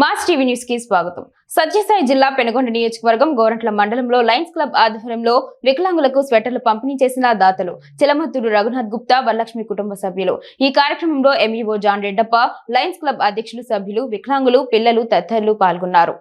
Mass TV న్యూస్కి స్వాగతం. సత్యసాయి జిల్లా పెనుగొండ నియోజకవర్గం గోరంట్ల మండలంలో లయన్స్ క్లబ్ ఆధ్వర్యంలో వికలాంగులకు స్వెటర్లు పంపిణీ చేసిన దాతలు చిలమత్తూరు రఘునాథ్ గుప్తా వరలక్ష్మి కుటుంబ సభ్యులు. ఈ కార్యక్రమంలో MEO John Reddappa Lions Club అధ్యక్షులు సభ్యులు వికలాంగులు పిల్లలు తదితరులు పాల్గొన్నారు.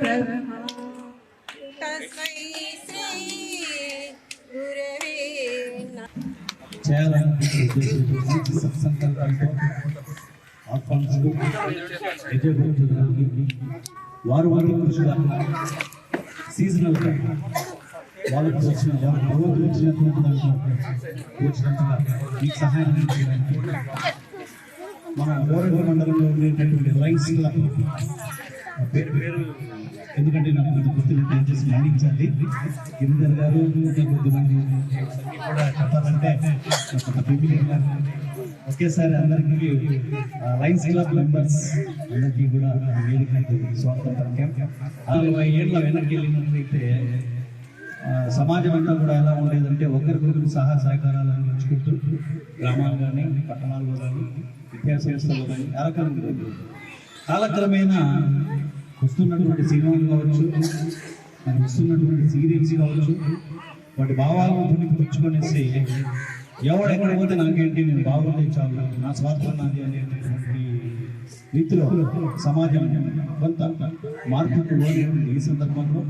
परब्रह्म तस्मै श्री गुरवे नमः చేయాలనుకుంటే సత్సంకల్పాలతో ఆహ్వానిస్తూ విజయవంతులకి వారు వారి కృషిగా సీజనల్గా వాళ్ళకు వచ్చిన వాళ్ళ భగవంతుడు వచ్చినటువంటి దాంట్లో వచ్చినంతగా మీకు సహాయం చేయడానికి మన గోరంగ మండలంలో ఉండేటటువంటి లైన్స్ క్లబ్ ఆ పేరు పేరు ఎందుకంటే నాకు కొంత గుర్తులు దయచేసి మన్నించండి గిరిధర్ గారు ఇంకా కొద్దిమంది కూడా చెప్పాలంటే నాకు ఒక ఫెమిలియర్ ఒకేసారి అందరికీ లైన్స్ క్లబ్ మెంబర్స్ అందరికీ కూడా ఈ స్వాగతం పలికాం. నలభై ఏళ్ళ వెనక్కి వెళ్ళినట్లయితే సమాజం అంతా కూడా ఎలా ఉండేదంటే ఒకరికొకరు సహా సహకారాలు అందించుకుంటూ గ్రామాలు కానీ పట్టణాల్లో కానీ విద్యా కానీ ఆ కాలక్రమేణా వస్తున్నటువంటి సినిమాలు కావచ్చు మరి వస్తున్నటువంటి సీరియల్స్ కావచ్చు వాటి భావాలను పుణికిపుచ్చుకొనేసి ఎవడు ఎక్కడ పోతే నాకేంటి నేను బాగుంటే చాలు నా స్వార్థం నాది అనేటువంటి రీతిలో సమాజం కొంత మార్పుకు ఈ సందర్భంలో.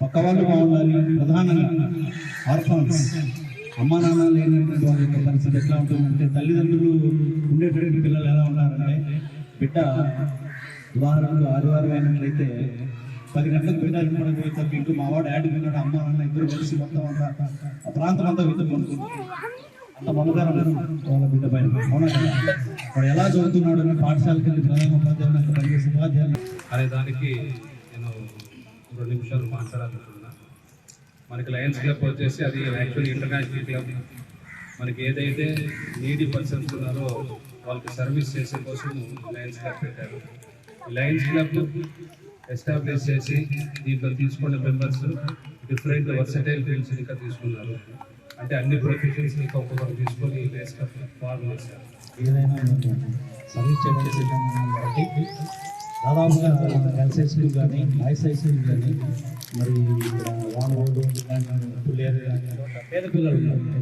పక్క వాళ్ళు బాగుండాలి ప్రధానంగా ఆర్ఫాన్స్ అమ్మా నాన్న లేనటువంటి వారి యొక్క పరిస్థితి ఎట్లా ఉంటుందంటే తల్లిదండ్రులు ఉండేటువంటి పిల్లలు ఎలా ఉన్నారంటే బిడ్డ ఉదాహరణకు ఆదివారం అయినట్లయితే పది గంటలకు బిడ్డ వినపడం పోయేసరికి ఇంటూ మా వాడు యాడ్ విన్నాడు అమ్మ నాన్న ఇద్దరు కలిసి మొత్తం అంతా ఆ ప్రాంతం అంతా విత్తు అంత మమకారం వాళ్ళ బిడ్డ పైన. అవునా కదా? వాడు ఎలా చదువుతున్నాడు అని పాఠశాలకు వెళ్ళి ప్రధాన ఉపాధ్యాయులు పనిచేసి ఉపాధ్యాయులు అనే దానికి నేను రెండు నిమిషాలు మాట్లాడాలనుకుంటున్నా. మనకి లయన్స్ క్లబ్ వచ్చేసి అది యాక్చువల్లీ ఇంటర్నేషనల్ క్లబ్. మనకి ఏదైతే నీడీ పర్సన్స్ ఉన్నారో వాళ్ళకి సర్వీస్ చేసే కోసం లయన్స్ క్లబ్ పెట్టారు. లయన్స్ క్లబ్ ఎస్టాబ్లిష్ చేసి దీంట్లో తీసుకున్న మెంబర్స్ డిఫరెంట్ వర్సటైల్ ఫీల్డ్స్ ఇంకా తీసుకున్నారు. అంటే అన్ని ప్రొఫెషన్స్ ఇంకా ఒక్కొక్కరు తీసుకొని లయన్స్ క్లబ్ ఫార్మ్ చేశారు. ఏదైనా మేము సర్వీస్ చేయడానికి సిద్ధంగా ఉన్నాం కాబట్టి దాదాపుగా కానీ స్కూల్ కానీ మరి ఇక్కడ వానరోడ్డు పుల్లేరు కానీ పేద పిల్లలు ఉన్నారు.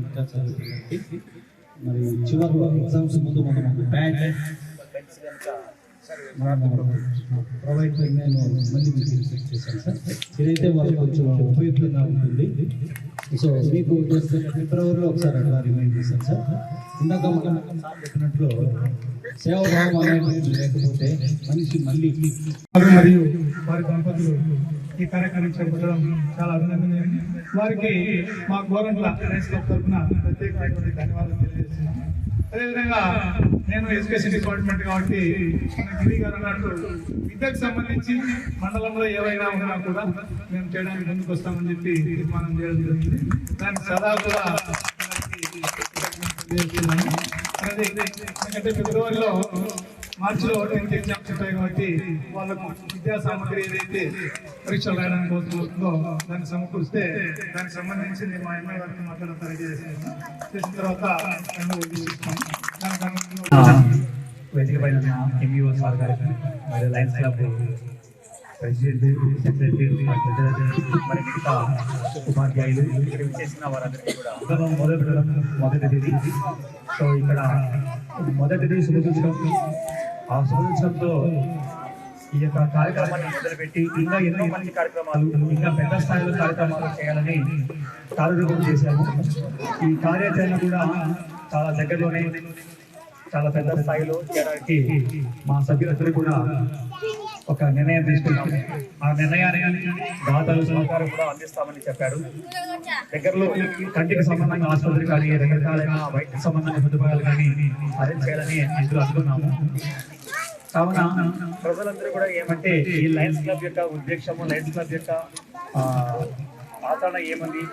మరి చివరిలో ఎగ్జామ్స్ ముందు మనం ఒక ప్యాడ్ ప్రొవైడ్ నేను మళ్ళీ మీకు చేశాను సార్. ఇదైతే వాళ్ళకి కొంచెం ఉపయుక్తంగా ఉంటుంది. సో మీకు just ఫిబ్రవరిలో ఒకసారి అట్లా రిమైండ్ చేశాను సార్. ఇందాక మనం చెప్పినట్లు సేవాభావం అనేది లేకపోతే మనిషి మళ్ళీ వారు మరియు వారి దంపతులు ఈ కార్యక్రమం చేపట్టడం చాలా అభినందనీయం వారికి మా గోరంట్ల రైస్ క్లబ్ తరఫున ప్రత్యేకమైనటువంటి ధన్యవాదాలు తెలియజేస్తున్నాను. అదేవిధంగా నేను ఎడ్యుకేషన్ డిపార్ట్మెంట్ కాబట్టి గిరి గారు అన్నట్టు విద్యకు సంబంధించి మండలంలో ఏవైనా ఉన్నా కూడా మేము చేయడానికి ముందుకు వస్తామని చెప్పి తీర్మానం చేయడం జరిగింది. దానికి సదా కూడా ఎందుకంటే ఫిబ్రవరిలో మార్చిలో టెన్త్ ఎగ్జామ్స్ ఉంటాయి కాబట్టి వాళ్ళకు విద్యా సామగ్రి ఏదైతే పరీక్షలు రాయడానికి అవుతుందో దాన్ని సమకూరిస్తే దానికి సంబంధించి నేను మా ఎమ్మెల్యే గారితో మాట్లాడడం తెలియజేసాను చేసిన తర్వాత మేము ఇస్తాం. ఎంఈఓ సార్ గారికి మరియు లయన్స్ క్లబ్ ప్రెసిడెంట్ సెక్రటరీ మరి మిగతా ఉపాధ్యాయులు ఇక్కడ విచ్చేసిన వారందరికీ కూడా ఉద్యమం మొదలు పెట్టడం మొదటిది సో ఇక్కడ మొదటిది శుభసూచకం ఆ శుభసూచకంతో ఈ యొక్క కార్యక్రమాన్ని మొదలుపెట్టి ఇంకా ఎన్నో మంది కార్యక్రమాలు ఇంకా పెద్ద స్థాయిలో కార్యక్రమాలు చేయాలని కార్యరూపం చేశాము ఈ కార్యాచరణ కూడా చాలా దగ్గరలోనే చాలా పెద్ద స్థాయిలో చేయడానికి మా సభ్యులందరూ కూడా ఒక నిర్ణయం తీసుకున్నాం ఆ నిర్ణయాన్ని దాతలు సహకారం కూడా అందిస్తామని చెప్పారు. దగ్గరలో కంటికి సంబంధంగా ఆసుపత్రి కానీ రకరకాలైన వైద్య సంబంధమైన సదుపాయాలు కానీ అరేంజ్ చేయాలని ఇందులో అనుకున్నాము. కావున ప్రజలందరూ కూడా ఏమంటే ఈ లయన్స్ క్లబ్ యొక్క ఉద్దేశము లయన్స్ క్లబ్ యొక్క ఆ, ఆచరణ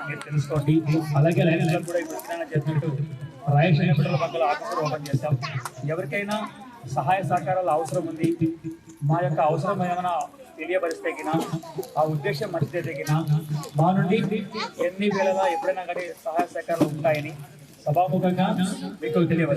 మీరు తెలుసుకోండి. అలాగే లయన్స్ క్లబ్ కూడా ఇప్పుడు విధానం చేసినట్టు రాయలసీమ బిడ్డల బంకుల ఆఫీస్ ఓపెన్ చేస్తాం ఎవరికైనా సహాయ సహకారాలు అవసరం ఉంది మా యొక్క అవసరం ఏమైనా తెలియపరిస్తే ఆ ఉద్దేశం మంచిదే తగిన మా నుండి ఎన్ని వేళలా ఎప్పుడైనా కానీ సహాయ సహకారాలు ఉంటాయని సభాముఖంగా మీకు తెలియవచ్చు